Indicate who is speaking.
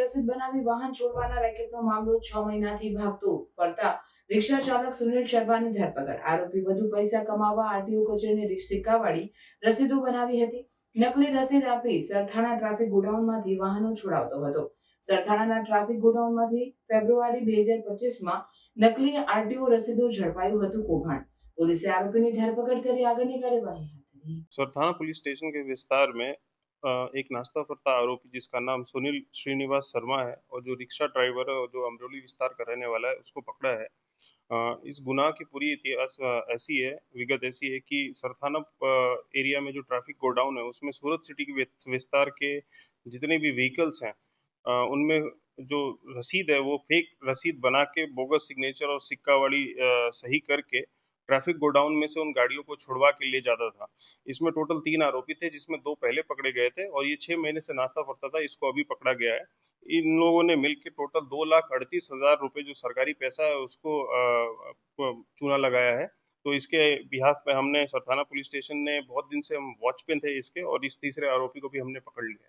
Speaker 1: Duplicate રસીદ બનાવી વાહન છોડવાના રેકેટનો મામલો છ મહિનાથી ભાગતો ફરતા રિક્ષા ચાલક સુનિલ શર્માની ધરપકડ. આરોપી વધુ પૈસા કમાવા આરટીઓ કચેરીની રિક્ષિકાવાળી રસીદો બનાવી હતી. નકલી રસીદ આપી સરથાણા ટ્રાફિક ગોડાઉનમાંથી વાહનો છોડાવતો હતો. સરથાણાના ટ્રાફિક ગોડાઉનમાંથી ફેબ્રુઆરી બે હજાર પચીસમાં નકલી આરટીઓ રસીદો ઝડપાયું હતું કૌભાંડ. પોલીસે આરોપીની ધરપકડ કરી આગળની કાર્યવાહી હાથ ધરી.
Speaker 2: સરથાણા પોલીસ સ્ટેશન કે વિસ્તાર एक नाश्ता फरता आरोपी जिसका नाम सुनील श्रीनिवास शर्मा है और जो रिक्शा ड्राइवर है और जो अमरोली विस्तार का रहने वाला है, उसको पकड़ा है। इस गुनाह की पूरी इतिहास ऐसी है, विगत ऐसी है कि सरथाना एरिया में जो ट्रैफ़िक गोडाउन है, उसमें सूरत सिटी के विस्तार के जितने भी व्हीकल्स हैं उनमें जो रसीद है, वो फेक रसीद बना के बोगस सिग्नेचर और सिक्का वाली सही करके ट्रैफ़िक गोडाउन में से उन गाड़ियों को छुड़वा के ले जाता था। इसमें टोटल तीन आरोपी थे, जिसमें दो पहले पकड़े गए थे और ये छह महीने से नाश्ता फरता था, इसको अभी पकड़ा गया है। इन लोगों ने मिलकर टोटल दो लाख अड़तीस हज़ार रुपए जो सरकारी पैसा है, उसको चूना लगाया है। तो इसके बिहाफ पे हमने सरथाना पुलिस स्टेशन ने बहुत दिन से हम वॉच पे थे इसके और इस तीसरे आरोपी को भी हमने पकड़ लिया